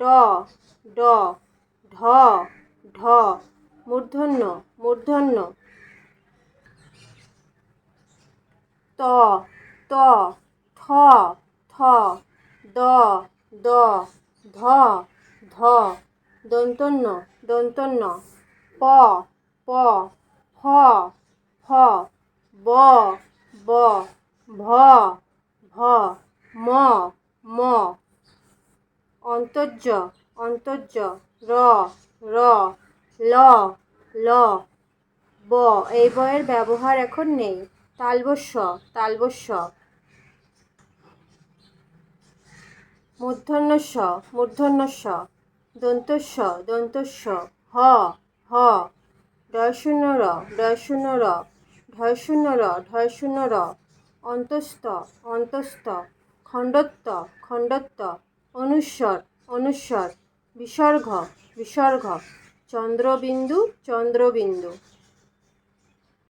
ড ড, ঢ ঢ, মূর্ধন্য মূর্ধন্য। ত ত, থ থ, দ দ, ধ ধ, দন্তন্য দন্তন্য। প প, ফ ফ, ব ব, ভ ভ, ম ম। অন্তর্য অন্তর্য, র র, ল ল, ব। এই বয়ের ব্যবহার এখন নেই। তালবস্য তালবস্য। মূর্ধন্যস্য মূর্ধন্যস্য। দন্তস্য দন্তস্য। হ হ। ডয়শূন্য র ডয়শূন্য র ঢয়শূন্য র ঢয়শূন্য র অন্তস্থ অন্তস্থ। খণ্ডত্ব খণ্ডত্ব। অনুস্বর অনুস্বর বিসর্গ বিসর্গ চন্দ্রবিন্দু চন্দ্রবিন্দু।